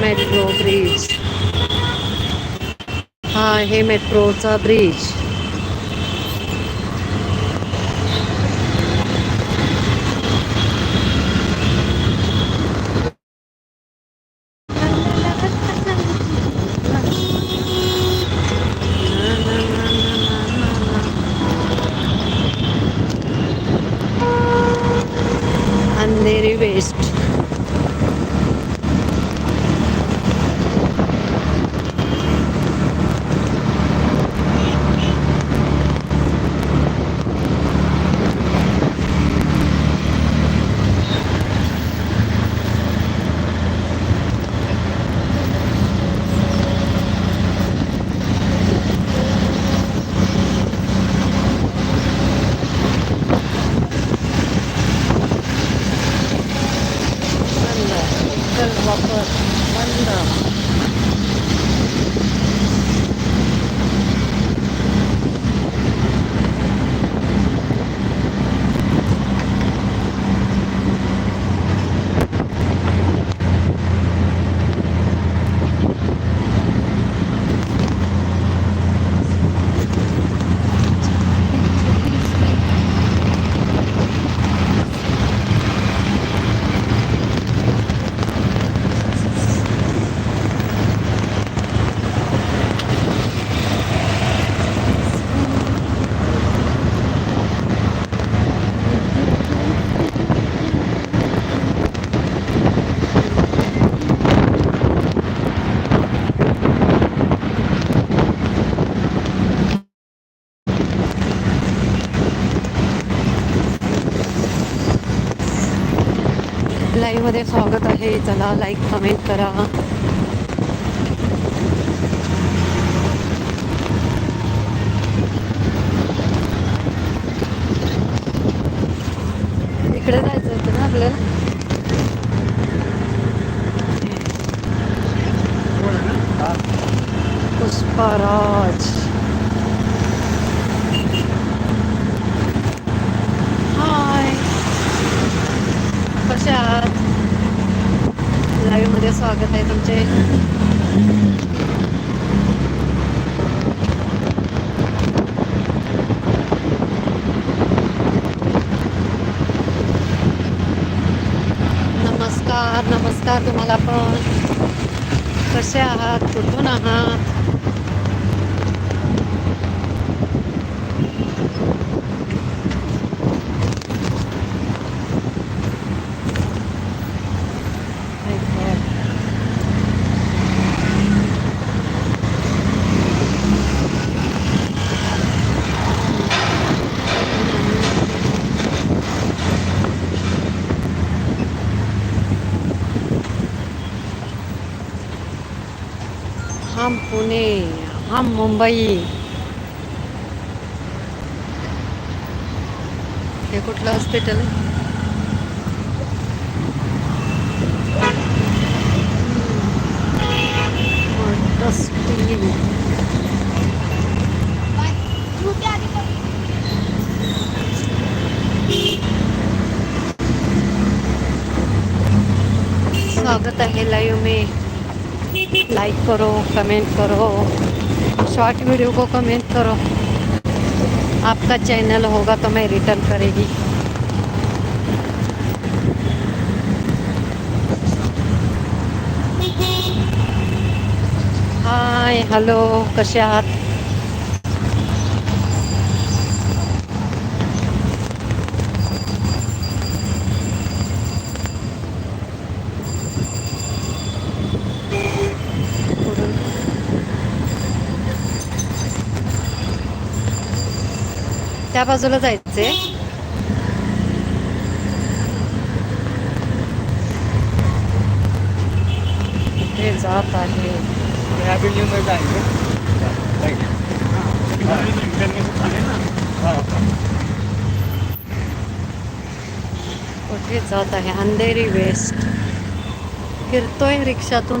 Metro bridge हा हे मेट्रोचा ब्रिज अंधेरी वेस्ट बंद चल वापर बंद लाईव्हमध्ये स्वागत आहे. चला लाईक कमेंट करा. इकडे जायचं होतं ना आपल्याला? पुष्पराज हाय कशा आहात लाईव्हमध्ये स्वागत आहे तुमचे. नमस्कार नमस्कार तुम्हाला पण. कसे आहात? कुठून आहात? हम पुणे हम मुंबई. हे कुठलं हॉस्पिटल आहे? स्वागत आहे लाईव्ह में. लाइक करो कमेंट करो शॉर्ट वीडियो को कमेंट करो। आपका चैनल होगा तो मैं रिटर्न करेगी। हाय हेलो आहात त्या बाजूला जायचंय. कुठे जात आहे. ह्या बिल्डिंगमध्ये जायचं कुठे जात आहे. अंधेरी वेस्ट फिरतोय रिक्षातून.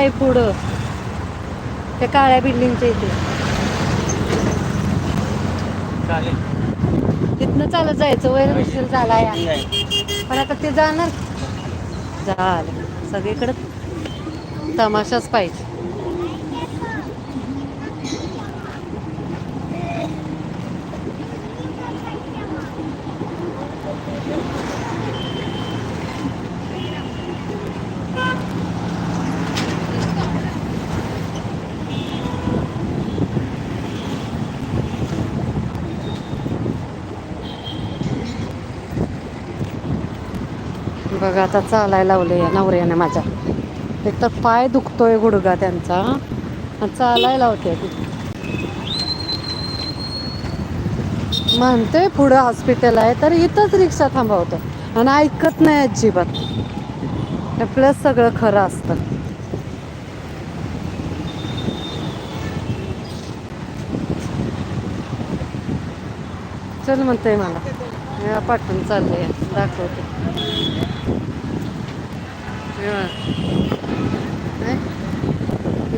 आहे पुढं. त्या काळ्या बिल्डिंगच्या इथे. चालेल. तिथनं चालत जायचं वैर उशीर झाला या. पण आता ते जाणार. झालं. सगळीकडं तमाशाच पाहिजे. बघा आता चालायला लावले या नवऱ्याने माझ्या. एक तर पाय दुखतोय गुडगा त्यांचा. चालायला लावते. ती म्हणते पुढं हॉस्पिटल आहे तर इथंच रिक्षा थांबवतो. आणि ऐकत नाही अजिबात. प्लस सगळं खरं असतं. चल म्हणतंय मला. पाठवून चालले दाखवते. हे बघ. नाही?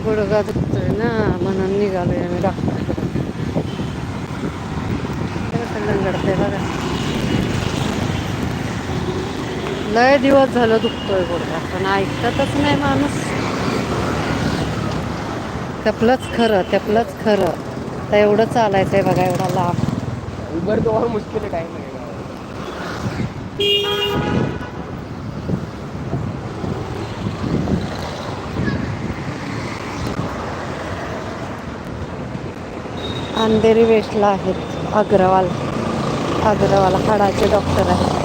गुडघा दुखतोय ना म्हणून निघालोय आम्ही डॉक्टर लंगडते बघा लय दिवस झालं दुखतोय गुडघा पण ऐकतच नाही माणूस त्यापलंच खरं त्यापलंच खरं तर एवढं चालायचंय बघा एवढा लाभ उबर तो और मुश्किल टाइम आहे अंधेरी वेस्टला आहेत. अग्रवाल. अग्रवाल हाडाचे डॉक्टर आहेत.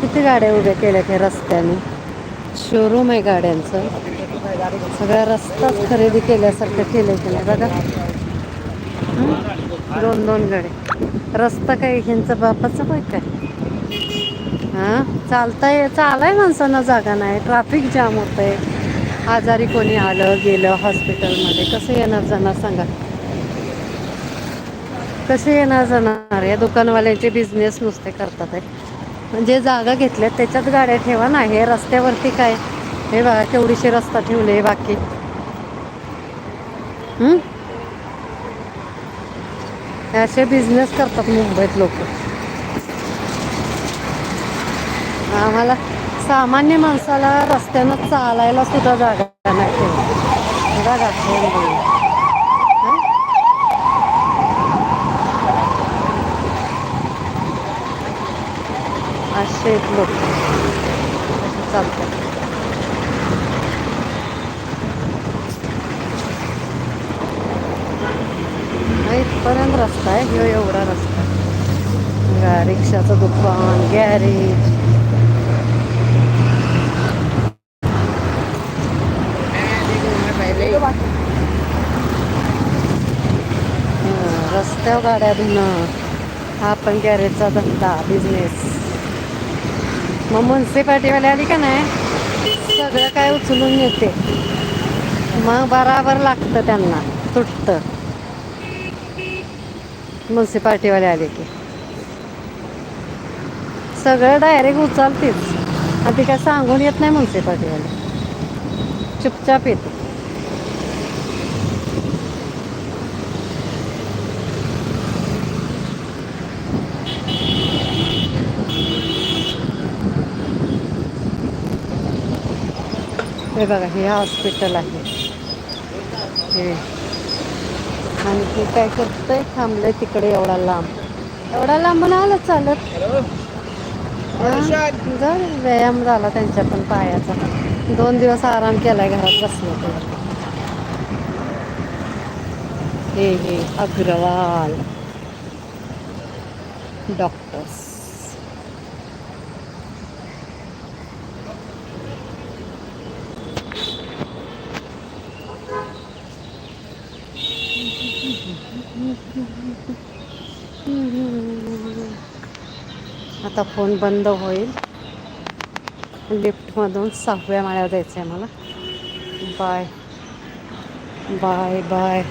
किती गाड्या उभ्या केल्या त्या रस्त्याने? शोरूम आहे गाड्यांचं. सगळा रस्ताच खरेदी केल्यासारखं केलं गेलं बघा. दोन दोन गाड्या रस्ता काय ह्यांचा बापाचा काय काय? हां? चालताय चालाय माणसांना जागा नाही. ट्रॅफिक जाम होत आहे आजारी कोणी आलं गेलं हॉस्पिटलमध्ये कसं येणार जाणार सांगा? कसे येणार जाणार? या दुकानवाल्यांचे बिझनेस नुसते करतात आहे म्हणजे जागा घेतल्यात त्याच्यात गाड्या ठेवा ना. हे रस्त्यावरती काय? हे बघा केवढीशी रस्ता ठेवले बाकी. असे बिझनेस करतात मुंबईत लोक. आम्हाला सामान्य माणसाला रस्त्यानं चालायला सुद्धा जागा नाही. ठेवली असे आहेत लोक. चालतात हा इथपर्यंत रस्ता आहे. ह्यो एवढा रस्ता गा रिक्षाचं दुकान गॅरेज रस्त्या रस्त्यावर गाड्या धुणं. हा पण गॅरेजचा धंदा बिझनेस मग म्युन्सिपाल्टीवाले आली का नाही? सगळं काय उचलून येते मग बराबर लागतं त्यांना तुटतं. म्युन्सिपाल्टीवाले आले की. सगळं डायरेक्ट उचलतेच. आणि ती काय सांगून येत नाही म्युन्सिपाल्टीवाले चुपचाप येते. हे बघा हे हॉस्पिटल आहे. हे. आणि हे काय करतोय? थांबलंय तिकडे एवढा लांब. एवढा लांब आलं चालत. हॅलो व्यायाम झाला त्यांच्या पण पायाचा. दोन दिवस आराम केलाय घरात बसलो तर हे हे अग्रवाल. डॉक्टर्स. आता फोन बंद होईल. लिफ्टमधून सहाव्या माळ्यावर जायचं आहे मला. बाय. Bye bye.